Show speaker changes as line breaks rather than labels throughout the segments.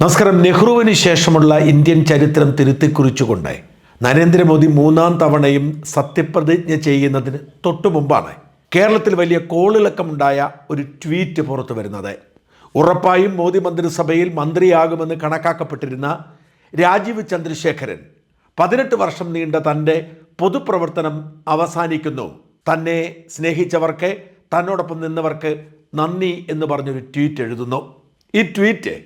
നമസ്കാരം. നെഹ്റുവിന് ശേഷമുള്ള ഇന്ത്യൻ ചരിത്രം തിരുത്തിക്കുറിച്ചുകൊണ്ട് നരേന്ദ്രമോദി മൂന്നാം തവണയും സത്യപ്രതിജ്ഞ ചെയ്യുന്നതിന് തൊട്ടു മുമ്പാണ് കേരളത്തിൽ വലിയ കോളിളക്കമുണ്ടായ ഒരു ട്വീറ്റ് പുറത്തു വരുന്നത്. ഉറപ്പായും മോദി മന്ത്രിസഭയിൽ മന്ത്രിയാകുമെന്ന് കണക്കാക്കപ്പെട്ടിരുന്ന രാജീവ് ചന്ദ്രശേഖരൻ പതിനെട്ട് വർഷം നീണ്ട തന്റെ പൊതുപ്രവർത്തനം അവസാനിക്കുന്നു. തന്നെ സ്നേഹിച്ചവർക്ക് തന്നോടൊപ്പം നിന്നവർക്ക് നന്ദി എന്ന് പറഞ്ഞൊരു ട്വീറ്റ് എഴുതുന്നു. ഈ ട്വീറ്റ്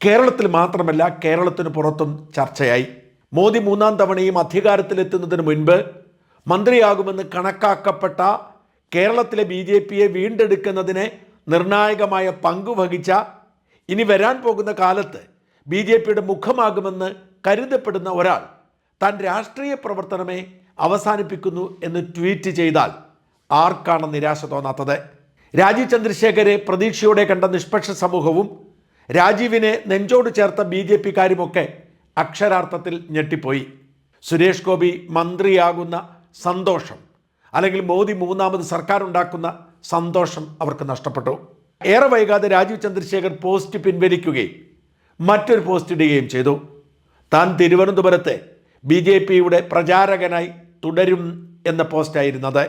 കേരളത്തിൽ മാത്രമല്ല കേരളത്തിന് പുറത്തും ചർച്ചയായി. മോദി മൂന്നാം തവണയും അധികാരത്തിലെത്തുന്നതിന് മുൻപ് മന്ത്രിയാകുമെന്ന് കണക്കാക്കപ്പെട്ട കേരളത്തിലെ ബി ജെ പിയെ വീണ്ടെടുക്കുന്നതിന് നിർണായകമായ പങ്കുവഹിച്ച ഇനി വരാൻ പോകുന്ന കാലത്ത് ബി ജെ പിയുടെ മുഖമാകുമെന്ന് കരുതപ്പെടുന്ന ഒരാൾ താൻ രാഷ്ട്രീയ പ്രവർത്തനമേ അവസാനിപ്പിക്കുന്നു എന്ന് ട്വീറ്റ് ചെയ്താൽ ആർക്കാണ് നിരാശ തോന്നാത്തത്? രാജീവ് ചന്ദ്രശേഖരെ പ്രതീക്ഷയോടെ കണ്ട നിഷ്പക്ഷ സമൂഹവും രാജീവിനെ നെഞ്ചോട് ചേർത്ത ബി ജെ പിക്കാരുമൊക്കെ അക്ഷരാർത്ഥത്തിൽ ഞെട്ടിപ്പോയി. സുരേഷ് ഗോപി മന്ത്രിയാകുന്ന സന്തോഷം അല്ലെങ്കിൽ മോദി മൂന്നാമത് സർക്കാർ ഉണ്ടാക്കുന്ന സന്തോഷം അവർക്ക് നഷ്ടപ്പെട്ടു. ഏറെ വൈകാതെ രാജീവ് ചന്ദ്രശേഖർ പോസ്റ്റ് പിൻവലിക്കുകയും മറ്റൊരു പോസ്റ്റ് ഇടുകയും ചെയ്തു. താൻ തിരുവനന്തപുരത്തെ ബി ജെ പിയുടെ പ്രചാരകനായി തുടരും എന്ന പോസ്റ്റായിരുന്നത്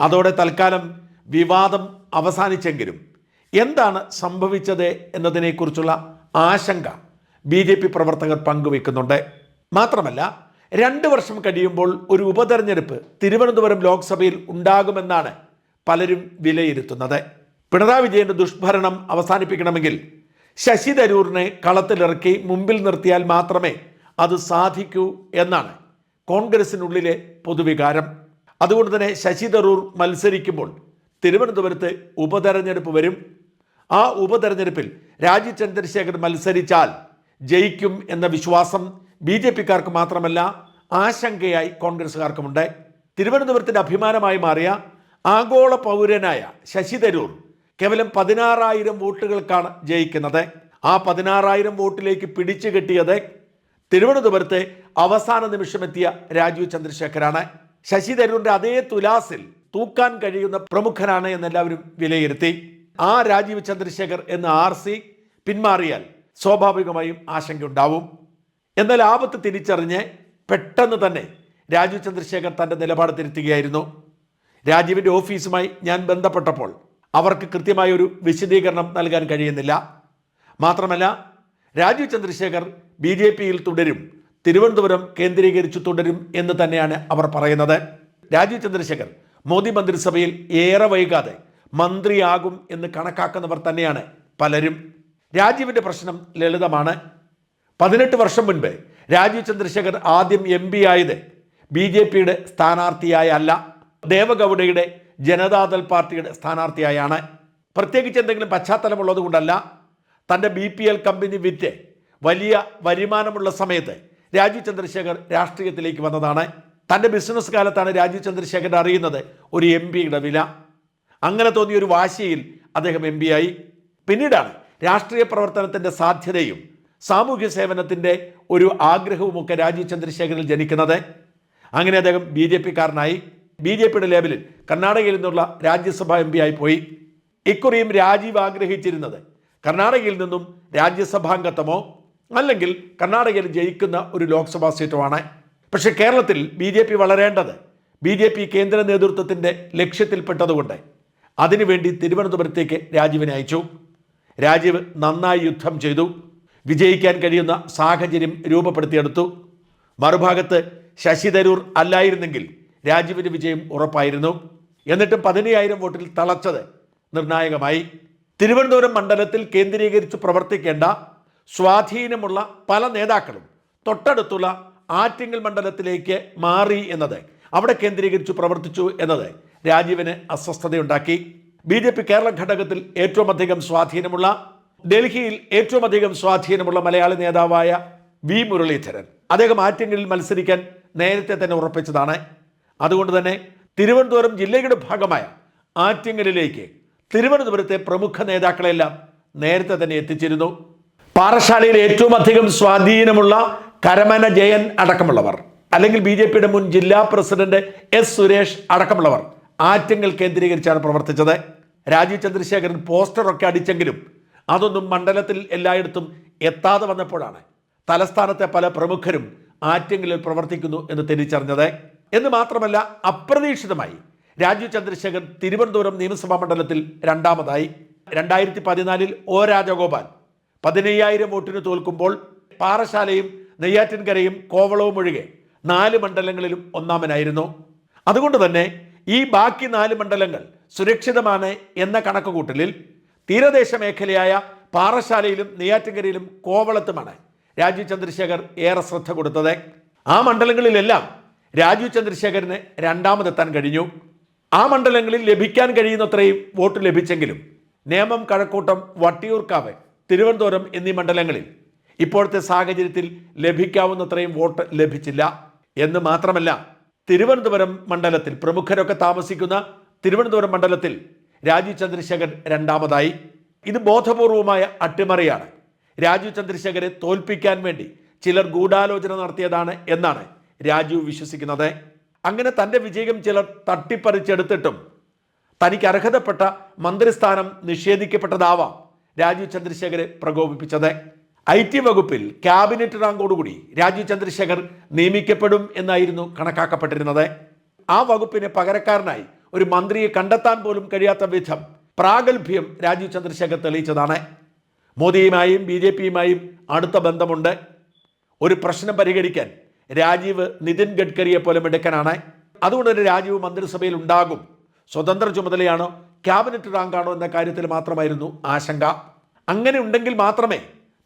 അതോടെ തൽക്കാലം വിവാദം അവസാനിച്ചെങ്കിലും എന്താണ് സംഭവിച്ചത് എന്നതിനെക്കുറിച്ചുള്ള ആശങ്ക ബി ജെ പി പ്രവർത്തകർ പങ്കുവെക്കുന്നുണ്ട്. മാത്രമല്ല രണ്ട് വർഷം കഴിയുമ്പോൾ ഒരു ഉപതെരഞ്ഞെടുപ്പ് തിരുവനന്തപുരം ലോക്സഭയിൽ ഉണ്ടാകുമെന്നാണ് പലരും വിലയിരുത്തുന്നത്. പിണറായി വിജയന്റെ ദുഷ്ഭരണം അവസാനിപ്പിക്കണമെങ്കിൽ ശശി തരൂറിനെ കളത്തിലിറക്കി മുമ്പിൽ നിർത്തിയാൽ മാത്രമേ അത് സാധിക്കൂ എന്നാണ് കോൺഗ്രസിനുള്ളിലെ പൊതുവികാരം. അതുകൊണ്ട് തന്നെ ശശി തരൂർ മത്സരിക്കുമ്പോൾ തിരുവനന്തപുരത്ത് ഉപതെരഞ്ഞെടുപ്പ് വരും. ആ ഉപതെരഞ്ഞെടുപ്പിൽ രാജീവ് ചന്ദ്രശേഖർ മത്സരിച്ചാൽ ജയിക്കും എന്ന വിശ്വാസം ബി ജെ പിക്കാർക്ക് മാത്രമല്ല ആശങ്കയായി കോൺഗ്രസ്സുകാർക്കുമുണ്ട്. തിരുവനന്തപുരത്തിന്റെ അഭിമാനമായി മാറിയ ആഗോള പൗരനായ ശശി തരൂർ കേവലം പതിനാറായിരം വോട്ടുകൾക്കാണ് ജയിക്കുന്നത്. ആ പതിനാറായിരം വോട്ടിലേക്ക് പിടിച്ചു കെട്ടിയത് തിരുവനന്തപുരത്തെ അവസാന നിമിഷമെത്തിയ രാജീവ് ചന്ദ്രശേഖരാണ്. ശശി തരൂരിന്റെ അതേ തുലാസിൽ തൂക്കാൻ കഴിയുന്ന പ്രമുഖനാണ് എന്നെല്ലാവരും വിലയിരുത്തി. ആ രാജീവ് ചന്ദ്രശേഖർ എന്ന ആർ സി പിന്മാറിയാൽ സ്വാഭാവികമായും ആശങ്കയുണ്ടാവും. എന്നാൽ ആപത്ത് തിരിച്ചറിഞ്ഞ് പെട്ടെന്ന് തന്നെ രാജീവ് ചന്ദ്രശേഖർ തന്റെ നിലപാട് തിരുത്തുകയായിരുന്നു. രാജീവിന്റെ ഓഫീസുമായി ഞാൻ ബന്ധപ്പെട്ടപ്പോൾ അവർക്ക് കൃത്യമായ ഒരു വിശദീകരണം നൽകാൻ കഴിയുന്നില്ല. മാത്രമല്ല രാജീവ് ചന്ദ്രശേഖർ ബി ജെ പിയിൽ തുടരും തിരുവനന്തപുരം കേന്ദ്രീകരിച്ച് തുടരും എന്ന് തന്നെയാണ് അവർ പറയുന്നത്. രാജീവ് ചന്ദ്രശേഖർ മോദി മന്ത്രിസഭയിൽ ഏറെ വൈകാതെ മന്ത്രിയാകും എന്ന് കണക്കാക്കുന്നവർ തന്നെയാണ് പലരും. രാജീവിന്റെ പ്രശ്നം ലളിതമാണ്. പതിനെട്ട് വർഷം മുൻപ് രാജീവ് ചന്ദ്രശേഖർ ആദ്യം എം പി ആയത് ബി ജെ പിയുടെ സ്ഥാനാർത്ഥിയായ അല്ല ദേവഗൗഡയുടെ ജനതാദൾ പാർട്ടിയുടെ സ്ഥാനാർത്ഥിയായാണ്. പ്രത്യേകിച്ച് എന്തെങ്കിലും പശ്ചാത്തലമുള്ളത് കൊണ്ടല്ല തന്റെ ബി പി എൽ കമ്പനി വിറ്റ് വലിയ വരുമാനമുള്ള സമയത്ത് രാജീവ് ചന്ദ്രശേഖർ രാഷ്ട്രീയത്തിലേക്ക് വന്നതാണ്. തന്റെ ബിസിനസ് കാലത്താണ് രാജീവ് ചന്ദ്രശേഖർ അറിയുന്നത് ഒരു എം പിയുടെ വില. അങ്ങനെ തോന്നിയ ഒരു വാശിയിൽ അദ്ദേഹം എം ആയി. പിന്നീടാണ് രാഷ്ട്രീയ പ്രവർത്തനത്തിന്റെ സാധ്യതയും സാമൂഹ്യ സേവനത്തിന്റെ ഒരു ആഗ്രഹവുമൊക്കെ രാജീവ് ചന്ദ്രശേഖരനിൽ ജനിക്കുന്നത്. അങ്ങനെ അദ്ദേഹം ബി ജെ പിക്കാരനായി. ബി ജെ പിയുടെ ലേബലിൽ കർണാടകയിൽ നിന്നുള്ള രാജ്യസഭാ എം ആയി പോയി. ഇക്കുറിയും രാജീവ് ആഗ്രഹിച്ചിരുന്നത് കർണാടകയിൽ നിന്നും രാജ്യസഭാംഗത്വമോ അല്ലെങ്കിൽ കർണാടകയിൽ ജയിക്കുന്ന ഒരു ലോക്സഭാ സീറ്റുമാണ്. പക്ഷേ കേരളത്തിൽ ബി വളരേണ്ടത് ബി കേന്ദ്ര നേതൃത്വത്തിന്റെ ലക്ഷ്യത്തിൽപ്പെട്ടതുകൊണ്ട്. അതിനുവേണ്ടി തിരുവനന്തപുരത്തേക്ക് രാജീവിനെ അയച്ചു. രാജീവ് നന്നായി യുദ്ധം ചെയ്തു. വിജയിക്കാൻ കഴിയുന്ന സാഹചര്യം രൂപപ്പെടുത്തിയെടുത്തു. മറുഭാഗത്ത് ശശി തരൂർ അല്ലായിരുന്നെങ്കിൽ രാജീവിന്റെ വിജയം ഉറപ്പായിരുന്നു. എന്നിട്ടും പതിനയ്യായിരം വോട്ടിൽ തളച്ചത് നിർണായകമായി. തിരുവനന്തപുരം മണ്ഡലത്തിൽ കേന്ദ്രീകരിച്ച് പ്രവർത്തിക്കേണ്ട സ്വാധീനമുള്ള പല നേതാക്കളും തൊട്ടടുത്തുള്ള ആറ്റിങ്ങൽ മണ്ഡലത്തിലേക്ക് മാറി എന്നത് അവിടെ കേന്ദ്രീകരിച്ച് പ്രവർത്തിച്ചു എന്നത് രാജീവിന് അസ്വസ്ഥതയുണ്ടാക്കി. ബി ജെ പി കേരള ഘടകത്തിൽ ഏറ്റവും അധികം സ്വാധീനമുള്ള ഡൽഹിയിൽ ഏറ്റവും അധികം സ്വാധീനമുള്ള മലയാളി നേതാവായ വി മുരളീധരൻ. അദ്ദേഹം ആറ്റിങ്ങലിൽ മത്സരിക്കാൻ നേരത്തെ തന്നെ ഉറപ്പിച്ചതാണ്. അതുകൊണ്ട് തന്നെ തിരുവനന്തപുരം ജില്ലയുടെ ഭാഗമായ ആറ്റിങ്ങലിലേക്ക് തിരുവനന്തപുരത്തെ പ്രമുഖ നേതാക്കളെല്ലാം നേരത്തെ തന്നെ എത്തിച്ചിരുന്നു. പാറശാലയിൽ ഏറ്റവും അധികം സ്വാധീനമുള്ള കരമന ജയൻ അടക്കമുള്ളവർ അല്ലെങ്കിൽ ബി ജെ പിയുടെ മുൻ ജില്ലാ പ്രസിഡന്റ് എസ് സുരേഷ് അടക്കമുള്ളവർ ആറ്റിങ്ങൽ കേന്ദ്രീകരിച്ചാണ് പ്രവർത്തിച്ചത്. രാജീവ് ചന്ദ്രശേഖരൻ പോസ്റ്ററൊക്കെ അടിച്ചെങ്കിലും അതൊന്നും മണ്ഡലത്തിൽ എല്ലായിടത്തും എത്താതെ വന്നപ്പോഴാണ് തലസ്ഥാനത്തെ പല പ്രമുഖരും ആറ്റങ്ങളിൽ പ്രവർത്തിക്കുന്നു എന്ന് തിരിച്ചറിഞ്ഞത്. എന്ന് മാത്രമല്ല അപ്രതീക്ഷിതമായി രാജീവ് ചന്ദ്രശേഖർ തിരുവനന്തപുരം നിയമസഭാ മണ്ഡലത്തിൽ രണ്ടാമതായി. രണ്ടായിരത്തി പതിനാലിൽ ഒ. രാജഗോപാൽ പതിനയ്യായിരം വോട്ടിന് തോൽക്കുമ്പോൾ പാറശാലയും നെയ്യാറ്റിൻകരയും കോവളവും ഒഴികെ നാല് മണ്ഡലങ്ങളിലും ഒന്നാമനായിരുന്നു. അതുകൊണ്ട് തന്നെ ഈ ബാക്കി നാല് മണ്ഡലങ്ങൾ സുരക്ഷിതമാണ് എന്ന കണക്കുകൂട്ടലിൽ തീരദേശ മേഖലയായ പാറശാലയിലും നെയ്യാറ്റിൻകരയിലും കോവളത്തുമാണ് രാജീവ് ചന്ദ്രശേഖർ ഏറെ ശ്രദ്ധ കൊടുത്തത്. ആ മണ്ഡലങ്ങളിലെല്ലാം രാജീവ് ചന്ദ്രശേഖരന് രണ്ടാമതെത്താൻ കഴിഞ്ഞു. ആ മണ്ഡലങ്ങളിൽ ലഭിക്കാൻ കഴിയുന്നത്രയും വോട്ട് ലഭിച്ചെങ്കിലും നേമം കഴക്കൂട്ടം വട്ടിയൂർക്കാവ് തിരുവനന്തപുരം എന്നീ മണ്ഡലങ്ങളിൽ ഇപ്പോഴത്തെ സാഹചര്യത്തിൽ ലഭിക്കാവുന്നത്രയും വോട്ട് ലഭിച്ചില്ല. എന്ന് മാത്രമല്ല തിരുവനന്തപുരം മണ്ഡലത്തിൽ പ്രമുഖരൊക്കെ താമസിക്കുന്ന തിരുവനന്തപുരം മണ്ഡലത്തിൽ രാജീവ് ചന്ദ്രശേഖർ രണ്ടാമതായി. ഇത് ബോധപൂർവമായ അട്ടിമറിയാണ്. രാജീവ് ചന്ദ്രശേഖരെ തോൽപ്പിക്കാൻ വേണ്ടി ചിലർ ഗൂഢാലോചന നടത്തിയതാണ് എന്നാണ് രാജീവ് വിശ്വസിക്കുന്നത്. അങ്ങനെ തന്റെ വിജയം ചിലർ തട്ടിപ്പറിച്ചെടുത്തിട്ടും തനിക്ക് അർഹതപ്പെട്ട മന്ത്രിസ്ഥാനം നിഷേധിക്കപ്പെട്ടതാവാം രാജീവ് ചന്ദ്രശേഖരെ പ്രകോപിപ്പിച്ചത്. ഐ ടി വകുപ്പിൽ ക്യാബിനറ്റ് റാങ്കോടുകൂടി രാജീവ് ചന്ദ്രശേഖർ നിയമിക്കപ്പെടും എന്നായിരുന്നു കണക്കാക്കപ്പെട്ടിരുന്നത്. ആ വകുപ്പിന് പകരക്കാരനായി ഒരു മന്ത്രിയെ കണ്ടെത്താൻ പോലും കഴിയാത്ത വിധം പ്രാഗൽഭ്യം രാജീവ് ചന്ദ്രശേഖർ തെളിയിച്ചതാണ്. മോദിയുമായും ബി ജെ പിയുമായും അടുത്ത ബന്ധമുണ്ട്. ഒരു പ്രശ്നം പരിഹരിക്കാൻ രാജീവ് നിതിൻ ഗഡ്കരിയെ പോലെ മിടുക്കനാണ് അതുകൊണ്ട് തന്നെ രാജീവ് മന്ത്രിസഭയിൽ ഉണ്ടാകും. സ്വതന്ത്ര ചുമതലയാണോ ക്യാബിനറ്റ് റാങ്കാണോ എന്ന കാര്യത്തിൽ മാത്രമായിരുന്നു ആശങ്ക. അങ്ങനെ ഉണ്ടെങ്കിൽ മാത്രമേ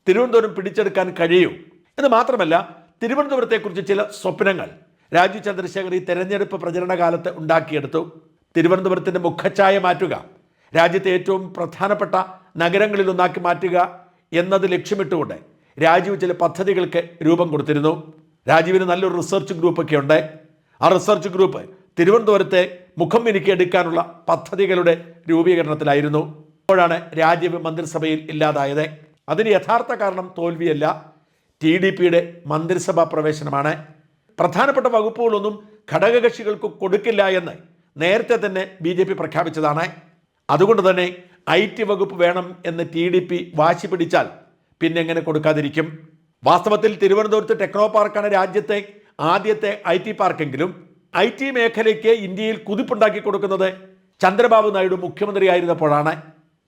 തിരുവനന്തപുരം പിടിച്ചെടുക്കാൻ കഴിയും. എന്ന് മാത്രമല്ല തിരുവനന്തപുരത്തെക്കുറിച്ച് ചില സ്വപ്നങ്ങൾ രാജീവ് ചന്ദ്രശേഖർ ഈ തെരഞ്ഞെടുപ്പ് പ്രചരണ കാലത്ത് ഉണ്ടാക്കിയെടുത്തു. തിരുവനന്തപുരത്തിന്റെ മുഖച്ഛായ മാറ്റുക രാജ്യത്തെ ഏറ്റവും പ്രധാനപ്പെട്ട നഗരങ്ങളിലൊന്നാക്കി മാറ്റുക എന്നത് ലക്ഷ്യമിട്ടുകൊണ്ട് രാജീവ് ചില പദ്ധതികൾക്ക് രൂപം കൊടുത്തിരുന്നു. രാജീവിന് നല്ലൊരു റിസർച്ച് ഗ്രൂപ്പൊക്കെ ഉണ്ട്. ആ റിസർച്ച് ഗ്രൂപ്പ് തിരുവനന്തപുരത്തെ മുഖം മിനുക്കി എടുക്കാനുള്ള പദ്ധതികളുടെ രൂപീകരണത്തിലായിരുന്നു. അപ്പോഴാണ് രാജീവ് മന്ത്രിസഭയിൽ ഇല്ലാതായത്. അതിന് യഥാർത്ഥ കാരണം തോൽവിയല്ല. ടി ഡി പിയുടെ മന്ത്രിസഭാ പ്രവേശനമാണ്. പ്രധാനപ്പെട്ട വകുപ്പുകളൊന്നും ഘടകകക്ഷികൾക്ക് കൊടുക്കില്ല എന്ന് നേരത്തെ തന്നെ ബി ജെ പി പ്രഖ്യാപിച്ചതാണ്. അതുകൊണ്ട് തന്നെ ഐ ടി വകുപ്പ് വേണം എന്ന് ടി ഡി പി വാശി പിടിച്ചാൽ പിന്നെ എങ്ങനെ കൊടുക്കാതിരിക്കും? വാസ്തവത്തിൽ തിരുവനന്തപുരത്ത് ടെക്നോ പാർക്കാണ് രാജ്യത്തെ ആദ്യത്തെ ഐ ടി പാർക്കെങ്കിലും ഐ ടി മേഖലയ്ക്ക് ഇന്ത്യയിൽ കുതിപ്പുണ്ടാക്കി കൊടുക്കുന്നത് ചന്ദ്രബാബു നായിഡു മുഖ്യമന്ത്രിയായിരുന്നപ്പോഴാണ്.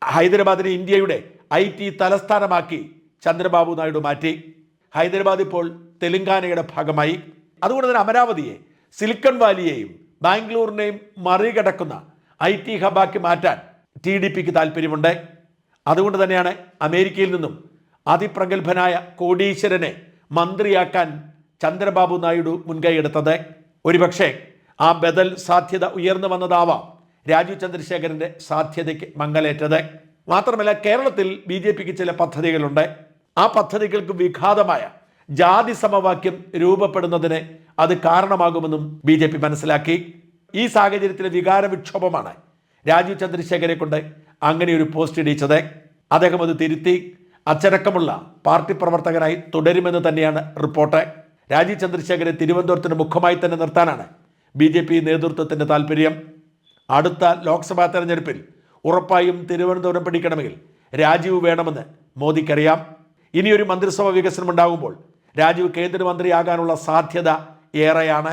ഹൈദരാബാദിന് ഇന്ത്യയുടെ ഐ ടി തലസ്ഥാനമാക്കി ചന്ദ്രബാബു നായിഡു മാറ്റി. ഹൈദരാബാദ് ഇപ്പോൾ തെലങ്കാനയുടെ ഭാഗമായി. അതുകൊണ്ട് തന്നെ അമരാവതിയെ സിലിക്കൺ വാലിയെയും ബാംഗ്ലൂരിനെയും മറികടക്കുന്ന ഐ ടി ഹബാക്കി മാറ്റാൻ ടി ഡി പിക്ക് താല്പര്യമുണ്ട്. അതുകൊണ്ട് തന്നെയാണ് അമേരിക്കയിൽ നിന്നും അതിപ്രഗത്ഭനായ കോടീശ്വരനെ മന്ത്രിയാക്കാൻ ചന്ദ്രബാബു നായിഡു മുൻകൈയെടുത്തത് ഒരുപക്ഷെ ആ ബദൽ സാധ്യത ഉയർന്നു വന്നതാവാം രാജീവ് ചന്ദ്രശേഖരന്റെ സാധ്യതയ്ക്ക് മങ്ങലേറ്റത്. മാത്രമല്ല കേരളത്തിൽ ബി ജെ പിക്ക് ചില പദ്ധതികളുണ്ട്. ആ പദ്ധതികൾക്ക് വിഘാതമായ ജാതി സമവാക്യം രൂപപ്പെടുന്നതിന് അത് കാരണമാകുമെന്നും ബി ജെ പി മനസ്സിലാക്കി. ഈ സാഹചര്യത്തിലെ വികാര വിക്ഷോഭമാണ് രാജീവ് ചന്ദ്രശേഖരെ കൊണ്ട് അങ്ങനെ ഒരു പോസ്റ്റ് ഇടിച്ചത്. അദ്ദേഹം അത് തിരുത്തി അച്ചടക്കമുള്ള പാർട്ടി പ്രവർത്തകനായി തുടരുമെന്ന് തന്നെയാണ് റിപ്പോർട്ട്. രാജീവ് ചന്ദ്രശേഖരെ തിരുവനന്തപുരത്തിന് മുഖമായി തന്നെ നിർത്താനാണ് ബി നേതൃത്വത്തിന്റെ താല്പര്യം അടുത്ത ലോക്സഭാ തെരഞ്ഞെടുപ്പിൽ ഉറപ്പായും തിരുവനന്തപുരം പിടിക്കണമെങ്കിൽ രാജീവ് വേണമെന്ന് മോദിക്കറിയാം. ഇനിയൊരു മന്ത്രിസഭ വികസനം ഉണ്ടാകുമ്പോൾ രാജീവ് കേന്ദ്രമന്ത്രിയാകാനുള്ള സാധ്യത ഏറെയാണ്.